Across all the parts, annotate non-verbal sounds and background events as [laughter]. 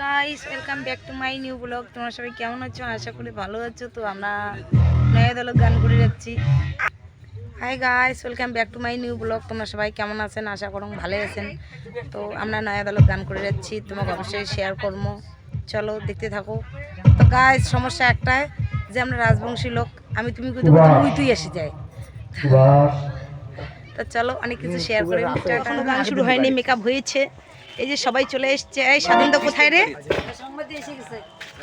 Guys welcome back to my new blog তোমরা সবাই কেমন আছো? আশা করি ভালো আছো। তো আমরা নয়া দলক গান করে যাচ্ছি। Hi guys welcome back to my new blog তোমরা সবাই কেমন আছেন? আশা করুন ভালো আছেন। তো আমরা নয়া দলক গান করে যাচ্ছি। তোমাকে অবশ্যই শেয়ার করব। চলো দেখতে থাকো। তো গাইস সমস্যা একটাই যে আমরা রাজবংশী লোক। আমি তুমি কইতে উই তুই এসে যায় তো চলো অনেক কিছু শেয়ার করে। গান শুরু হয়নি মেকআপ হয়েছে। এই যে সবাই চলে এসছে। এই স্বাধীনতা কোথায় রে?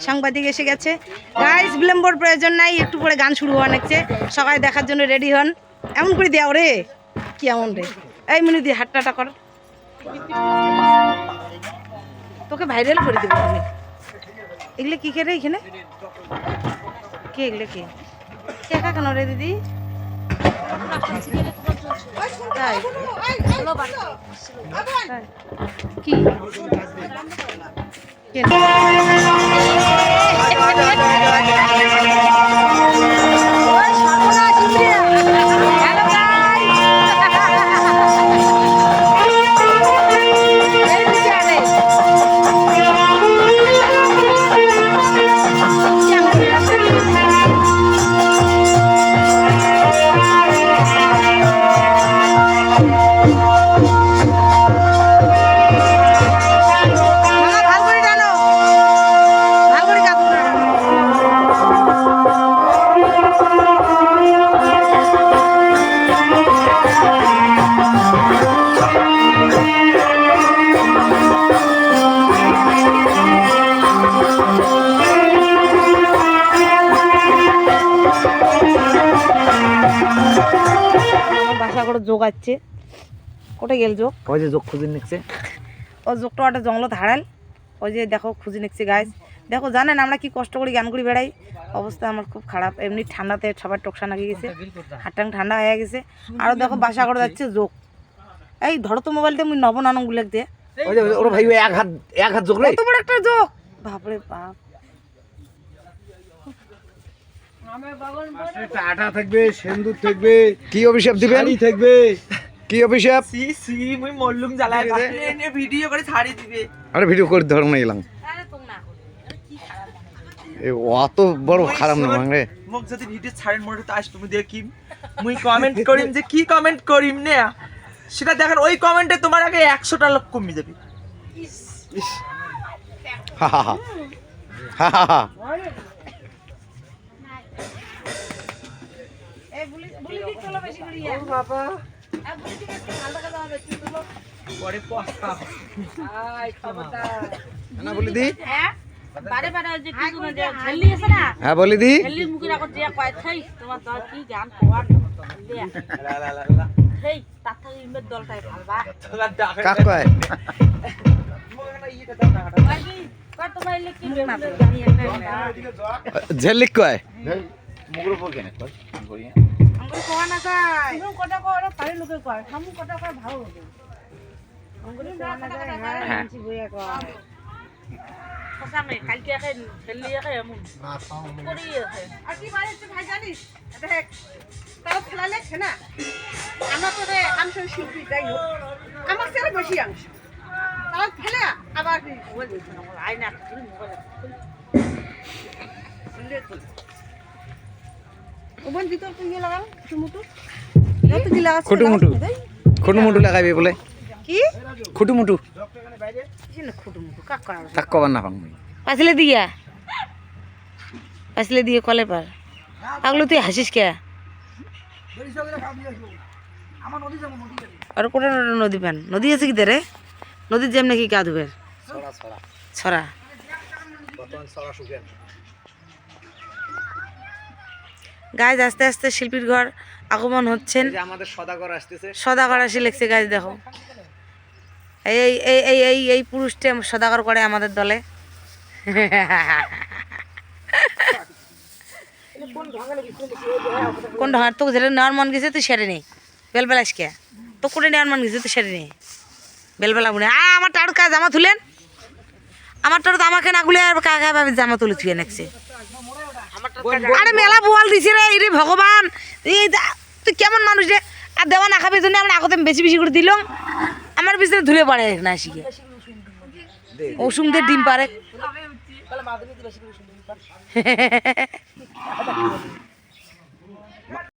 সাংবাদিক এসে গেছে। গাইস বিলম্বর প্রয়োজন নাই, একটু পরে গান শুরু হওয়া নাকছে সবাই দেখার জন্য রেডি হন। এমন করে দেও রে। কি এমন রে? এই মিনি দিয়ে হাট্টাটা কর। তোকে ভাইরাল করে দেবো আমি। এগুলো কি রে এখানে? কে এগুলো কে? কে একা কেন রে দিদি? তাই কে? আছে কোথায় গেল যোগ ওই যে যোগ খুঁজে নিচ্ছে। ও যোগটা একটা জঙ্গলত হারাল। ওই যে দেখো খুঁজে নিচ্ছি গাছ দেখো জানেন আমরা কি কষ্ট করি গান করি বেড়াই? অবস্থা আমার খুব খারাপ। এমনি ঠান্ডাতে সবার টকসা নাকি গেছে। হাটটাং ঠান্ডা হয়ে গেছে। আরও দেখো বাসা করে যাচ্ছে যোগ এই ধরো তো মোবাইলটা মুই নব নানং যে ওর ভাই এক হাত এক হাত কত বড় একটা যোগ বাপরে বাপ। আটা থাকবে সেন্দুর থাকবে কি অভিশাপ দিবেন? থাকবে। কি অভিশাপ? সি সি মুই মল্লুম জ্বালায় ভিডিও করে ছাড়ি দিবে। আরে ভিডিও করে ধর না এলাম। অত বড় খারাপ না রে। মোক যদি ভিডিও ছাড়েন মোটে তো আসবে মুই দেখিম। মুই কমেন্ট করিম যে কি কমেন্ট করিম নে? সেটা দেখেন ওই কমেন্টে তোমার আগে একশোটা লোক কমে যাবে। হা হা হা। হা হা বাবা। আর বুলি দি একটু ভালো টাকা দাও বেশি চলো পরে পস্তা আই খবরদার। না বলি দি। হ্যাঁ? বারে বারে ওই যে কি কোনো আছে না? হ্যাঁ বলি দি। ঝেল্লির আগত যে কয় থাই তোমার দল কি গান কোয়ার? দেয়া। হেই তার থেকে ইমের দলটাই ভালো বা। কয়? কি কয় না যায় তুমি পারি লোকে কয় হামু কটা কয় ভালো লোকে আমাকে কোয়া না যায় হ্যাঁ আনছি বইয়া কোয়া সঁচা মে কালকে একে ঝেল্লি একে এমন করি আছে। আর কি বাড়িতে ভাই জানিস দেখ তাও খেলালে না? আমরা তো রে অংশ শিল্পী যাই হোক আমার সেরা অংশ তাও খেলে আবার আয়না তুমি মোবাইল ওবন ভিতর তুই লাগাও টুমুটু যত কি? লাগাস খুটুমুটু খুটুমুটু লাগাবি বলে। কি? খুটুমুটু খুটুমুটু কাক করা কাক কবার না পাং পাইছিলে দিয়া। কলে পার। আগলো তুই হাসিস কে? আর কোটা নদী পান। নদী আছে কি রে নদীর যেমন কি গা ধুবের ছড়া। গাছ আস্তে আস্তে শিল্পীর ঘর আগমন হচ্ছেন আমাদের সদাগর আসতেছে সদাগর আসি লেখছে গাছ দেখো এই এই এই এই এই পুরুষটা সদাগর করে আমাদের দলে কোন ঢাকার তোকে যেটা নেওয়ার মন গেছে তুই সেরে নেই বেলবেলা আসকে তো করে নেওয়ার মন গেছে তুই সেরে নেই বেলবেলা বুনে আ আমার টাড়ু কাজ জামা তুলেন আমার টাড়ু আমাকে না গুলে আর কাকা ভাবে জামা তুলে থুয়ে নেছে আরে মেলা বোয়াল দিছে রে এই ভগবান। এই তুই কেমন মানুষ রে? আর দেওয়া না খাবে জন্য আমরা আগতে বেশি বেশি করে দিলাম। আমার পিছনে ধুলে পড়ে না শিখে ওষুমদের ডিম পারে [laughs]